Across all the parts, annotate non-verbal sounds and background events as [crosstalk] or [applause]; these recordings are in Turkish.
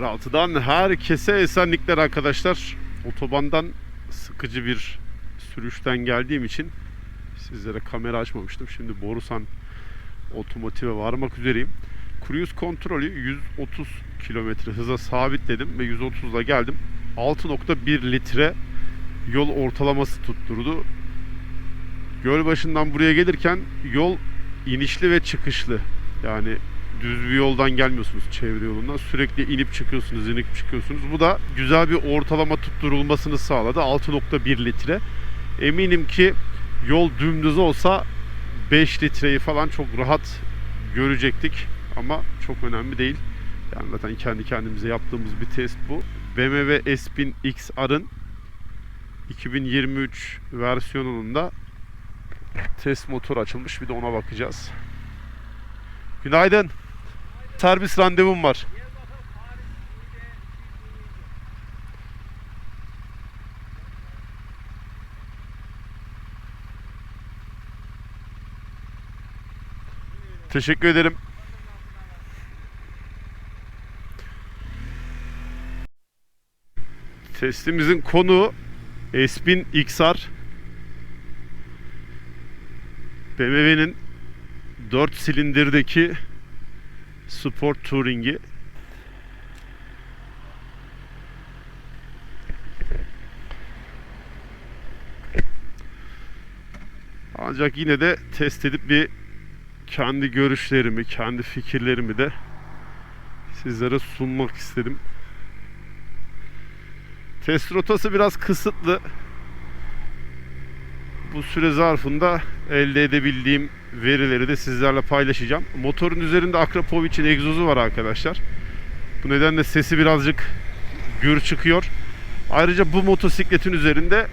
06'dan herkese esenlikler arkadaşlar. Otobandan sıkıcı bir sürüşten geldiğim için sizlere kamera açmamıştım. Şimdi Borusan otomotive varmak üzereyim. Cruise kontrolü 130 kilometre hıza sabitledim ve 130'la geldim. 6.1 litre yol ortalaması tutturdu. Göl başından buraya gelirken yol inişli ve çıkışlı. Yani düz bir yoldan gelmiyorsunuz çevre yolundan. Sürekli inip çıkıyorsunuz, inip çıkıyorsunuz. Bu da güzel bir ortalama tutturulmasını sağladı. 6.1 litre. Eminim ki yol dümdüz olsa 5 litreyi falan çok rahat görecektik. Ama çok önemli değil. Yani zaten kendi kendimize yaptığımız bir test bu. BMW S1000 XR'ın 2023 versiyonunda test motoru açılmış. Bir de ona bakacağız. Günaydın. Servis randevum var. Teşekkür ederim. Testimizin konuğu S1000 XR. BMW'nin 4 silindirdeki Sport Touring'i. Ancak yine de test edip bir kendi görüşlerimi, kendi fikirlerimi de sizlere sunmak istedim. Test rotası biraz kısıtlı. Bu süre zarfında elde edebildiğim verileri de sizlerle paylaşacağım. Motorun üzerinde Akrapovic'in egzozu var arkadaşlar. Bu nedenle sesi birazcık gür çıkıyor. Ayrıca bu motosikletin üzerinde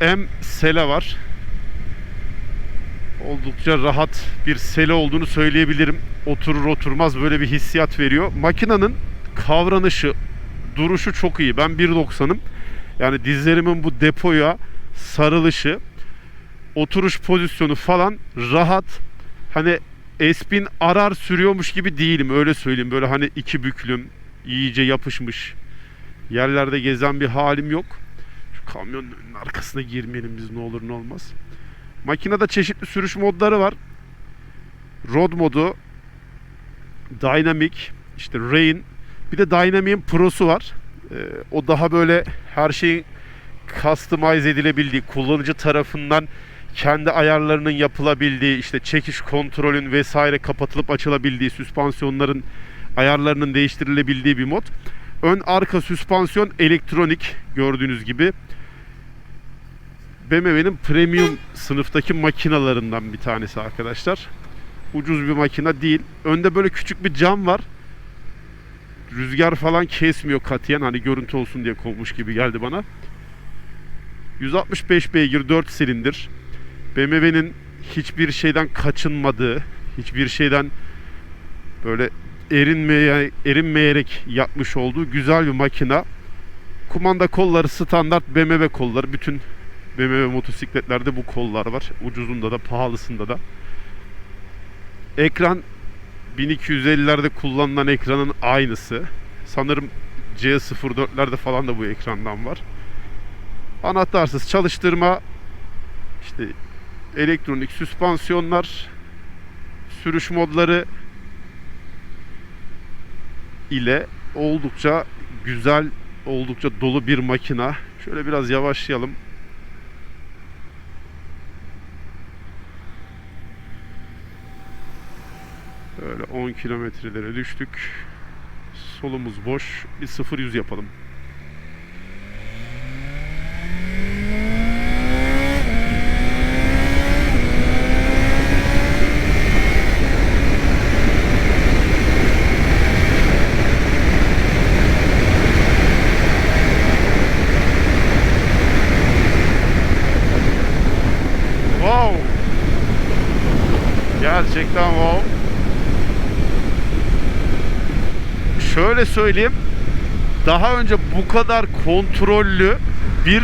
M sele var. Oldukça rahat bir sele olduğunu söyleyebilirim. Oturur oturmaz böyle bir hissiyat veriyor. Makinanın kavranışı, duruşu çok iyi. Ben 1.90'ım. Yani dizlerimin bu depoya sarılışı, oturuş pozisyonu falan rahat. Hani S1000 arar sürüyormuş gibi değilim öyle söyleyeyim. Böyle hani iki büklüm, iyice yapışmış. Yerlerde gezen bir halim yok. Şu kamyonun arkasına girmeyelim biz ne olur ne olmaz. Makinede çeşitli sürüş modları var. Road modu, Dynamic, işte Rain, bir de Dynamic'in Pro'su var. Ee, o daha böyle her şeyin customize edilebildiği, kullanıcı tarafından kendi ayarlarının yapılabildiği, işte çekiş kontrolün vesaire kapatılıp açılabildiği, süspansiyonların ayarlarının değiştirilebildiği bir mod. Ön arka süspansiyon elektronik gördüğünüz gibi. BMW'nin premium sınıftaki makinalarından bir tanesi arkadaşlar. Ucuz bir makina değil. Önde böyle küçük bir cam var. Rüzgar falan kesmiyor katiyen. Hani görüntü olsun diye konmuş gibi geldi bana. 165 beygir 4 silindir. BMW'nin hiçbir şeyden kaçınmadığı, hiçbir şeyden böyle erinmeye, erinmeyerek yapmış olduğu güzel bir makina. Kumanda kolları standart BMW kolları. Bütün BMW motosikletlerde bu kollar var. Ucuzunda da pahalısında da. Ekran 1250'lerde kullanılan ekranın aynısı. Sanırım C04'lerde falan da bu ekrandan var. Anahtarsız çalıştırma, işte elektronik süspansiyonlar, sürüş modları ile oldukça güzel, oldukça dolu bir makina. Şöyle biraz yavaşlayalım. Böyle 10 kilometrelere düştük. Solumuz boş. Bir 0-100 yapalım. Şöyle söyleyeyim. Daha önce bu kadar kontrollü bir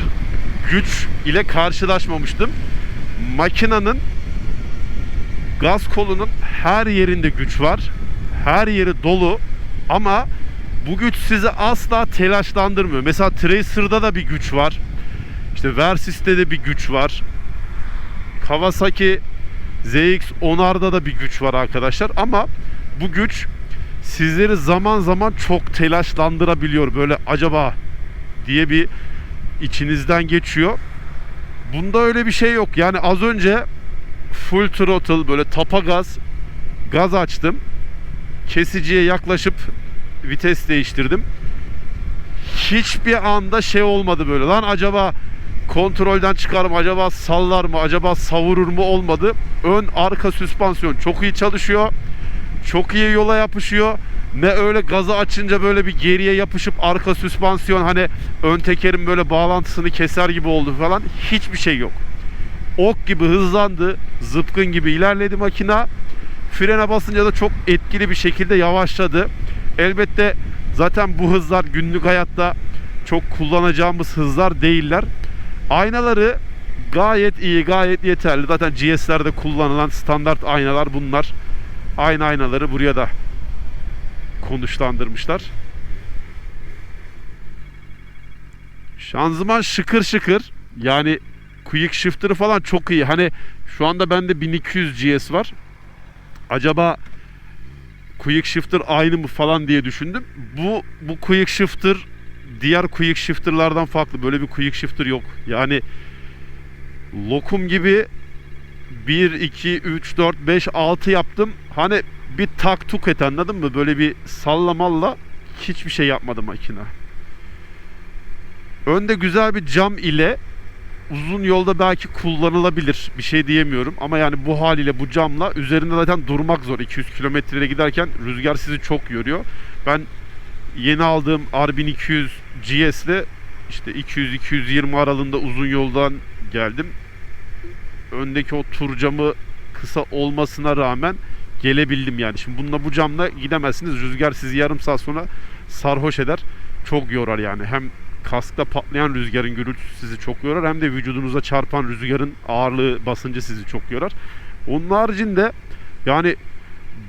güç ile karşılaşmamıştım. Makinanın gaz kolunun her yerinde güç var. Her yeri dolu ama Bu güç sizi asla telaşlandırmıyor. Mesela Tracer'da da bir güç var. İşte Versys'te de bir güç var. Kawasaki ZX-10R'da da bir güç var arkadaşlar. Ama bu güç sizleri zaman zaman çok telaşlandırabiliyor. Böyle acaba diye bir içinizden geçiyor. Bunda öyle bir şey yok. Yani az önce full throttle böyle tapa gaz gaz açtım. Kesiciye yaklaşıp vites değiştirdim. Hiçbir anda şey olmadı böyle. Lan acaba kontrolden çıkar mı? Acaba sallar mı? Acaba savurur mu? Olmadı. Ön arka süspansiyon çok iyi çalışıyor. Çok iyi yola yapışıyor. Ne öyle gazı açınca böyle bir geriye yapışıp arka süspansiyon hani ön tekerin böyle bağlantısını keser gibi oldu falan. Hiçbir şey yok. Ok gibi hızlandı. Zıpkın gibi ilerledi makina. Frene basınca da çok etkili bir şekilde yavaşladı. Elbette zaten bu hızlar günlük hayatta çok kullanacağımız hızlar değiller. Aynaları gayet iyi, gayet yeterli. Zaten GS'lerde kullanılan standart aynalar bunlar. Aynı aynaları buraya da konuşlandırmışlar. Şanzıman şıkır şıkır. Yani quick shifter'ı falan çok iyi. Hani şu anda bende 1200 GS var. Acaba quick shifter aynı mı falan diye düşündüm. Bu bu quick shifter diğer quick shifter'lardan farklı. Böyle bir quick shifter yok. Yani lokum gibi 1 2 3 4 5 6 yaptım. Hani bir tak tuk et anladın mı? Böyle bir sallamalla hiçbir şey yapmadı makine. Önde güzel bir cam ile uzun yolda belki kullanılabilir. Bir şey diyemiyorum ama yani bu haliyle bu camla üzerinde zaten durmak zor. 200 kilometreye giderken rüzgar sizi çok yoruyor. Ben yeni aldığım R1200 GS ile işte 200-220 aralığında uzun yoldan geldim. Öndeki o tur camı kısa olmasına rağmen gelebildim yani. Şimdi bununla bu camla gidemezsiniz. Rüzgar sizi yarım saat sonra sarhoş eder. Çok yorar yani. Hem kaskta patlayan rüzgarın gürültüsü sizi çok yorar hem de vücudunuza çarpan rüzgarın ağırlığı basıncı sizi çok yorar. Onun haricinde yani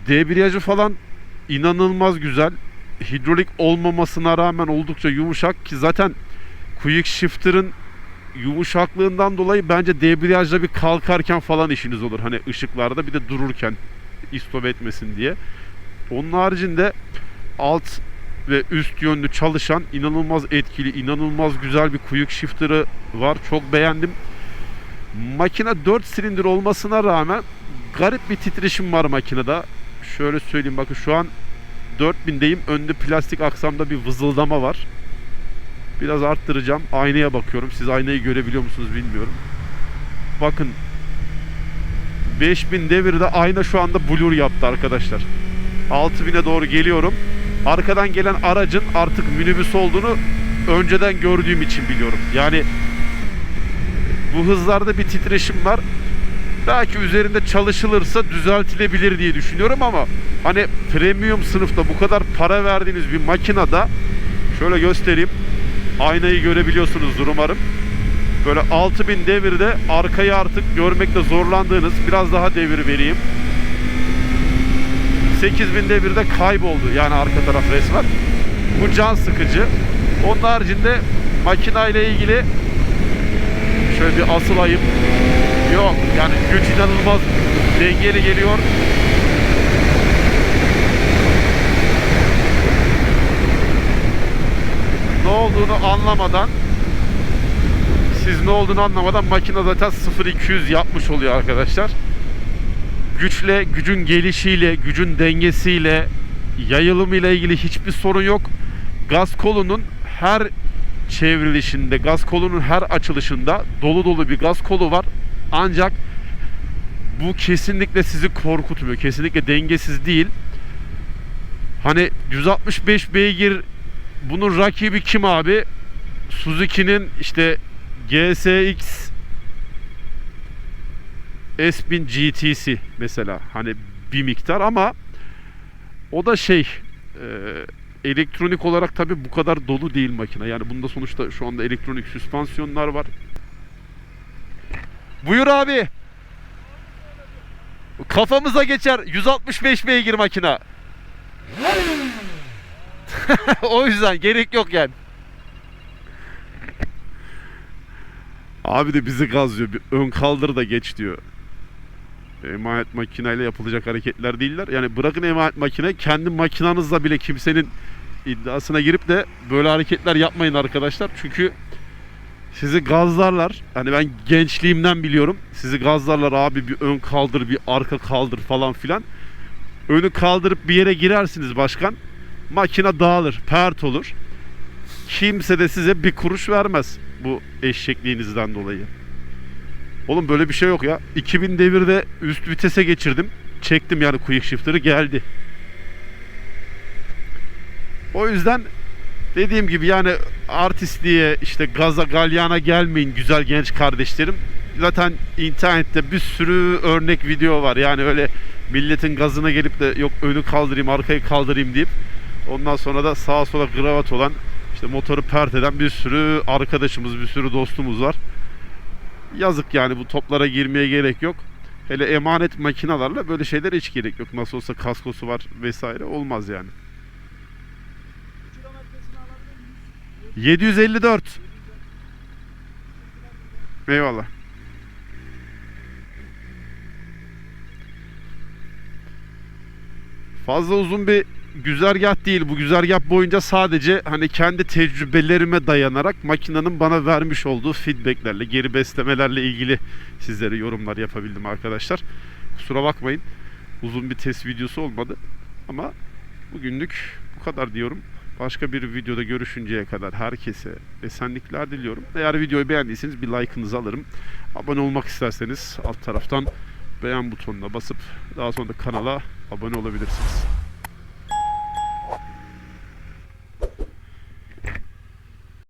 debriyajı falan inanılmaz güzel. Hidrolik olmamasına rağmen oldukça yumuşak ki zaten quick shifter'ın yumuşaklığından dolayı bence debriyajda bir kalkarken falan işiniz olur. Hani ışıklarda bir de dururken istop etmesin diye. Onun haricinde alt ve üst yönlü çalışan inanılmaz etkili, inanılmaz güzel bir quick shifter'ı var. Çok beğendim. Makine 4 silindir olmasına rağmen garip bir titreşim var makinede. Şöyle söyleyeyim bakın şu an 4000'deyim. Önde plastik aksamda bir vızıldama var. Biraz arttıracağım. Aynaya bakıyorum. Siz aynayı görebiliyor musunuz bilmiyorum. Bakın 5000 devirde ayna şu anda blur yaptı arkadaşlar. 6000'e doğru geliyorum. Arkadan gelen aracın artık minibüs olduğunu önceden gördüğüm için biliyorum. Yani bu hızlarda bir titreşim var. Belki üzerinde çalışılırsa düzeltilebilir diye düşünüyorum ama hani premium sınıfta bu kadar para verdiğiniz bir makinada şöyle göstereyim. Aynayı görebiliyorsunuzdur umarım. Böyle 6000 devirde arkayı artık görmekte zorlandığınız biraz daha devir vereyim. 8000 devirde kayboldu yani arka taraf resmen. Bu can sıkıcı. Onun haricinde makina ile ilgili şöyle bir asılayım. Yok yani güç inanılmaz dengeli geliyor. Ne olduğunu anlamadan siz ne olduğunu anlamadan makine zaten 0-200 yapmış oluyor arkadaşlar. Güçle, gücün gelişiyle, gücün dengesiyle, yayılımıyla ilgili hiçbir sorun yok. Gaz kolunun her çevrilişinde, gaz kolunun her açılışında dolu dolu bir gaz kolu var. Ancak bu kesinlikle sizi korkutmuyor. Kesinlikle dengesiz değil. Hani 165 beygir bunun rakibi kim abi? Suzuki'nin işte GSX S1000 GTC mesela hani bir miktar ama o da şey e, elektronik olarak tabi bu kadar dolu değil makine. Yani bunda sonuçta şu anda elektronik süspansiyonlar var. Buyur abi. Kafamıza geçer 165 beygir makina. [laughs] o yüzden gerek yok yani. Abi de bizi gazlıyor. Bir ön kaldır da geç diyor. Emanet makineyle yapılacak hareketler değiller. Yani bırakın emanet makine kendi makinanızla bile kimsenin iddiasına girip de böyle hareketler yapmayın arkadaşlar. Çünkü sizi gazlarlar. Hani ben gençliğimden biliyorum. Sizi gazlarlar abi bir ön kaldır bir arka kaldır falan filan. Önü kaldırıp bir yere girersiniz başkan. Makine dağılır, pert olur. Kimse de size bir kuruş vermez bu eşekliğinizden dolayı. Oğlum böyle bir şey yok ya. 2000 devirde üst vitese geçirdim. Çektim yani quick shifter'ı geldi. O yüzden dediğim gibi yani artistliğe işte gaza galyana gelmeyin güzel genç kardeşlerim. Zaten internette bir sürü örnek video var. Yani öyle milletin gazına gelip de yok önü kaldırayım arkayı kaldırayım deyip ondan sonra da sağa sola kravat olan işte motoru pert eden bir sürü arkadaşımız bir sürü dostumuz var. Yazık yani bu toplara girmeye gerek yok. Hele emanet makinalarla böyle şeyler hiç gerek yok. Nasıl olsa kaskosu var vesaire olmaz yani. Kilometresini alabilir miyiz? 754. Eyvallah. Fazla uzun bir güzergah değil. Bu güzergah boyunca sadece hani kendi tecrübelerime dayanarak makinenin bana vermiş olduğu feedbacklerle, geri beslemelerle ilgili sizlere yorumlar yapabildim arkadaşlar. Kusura bakmayın. Uzun bir test videosu olmadı. Ama bugünlük bu kadar diyorum. Başka bir videoda görüşünceye kadar herkese esenlikler diliyorum. Eğer videoyu beğendiyseniz bir like'ınızı alırım. Abone olmak isterseniz alt taraftan beğen butonuna basıp daha sonra da kanala abone olabilirsiniz.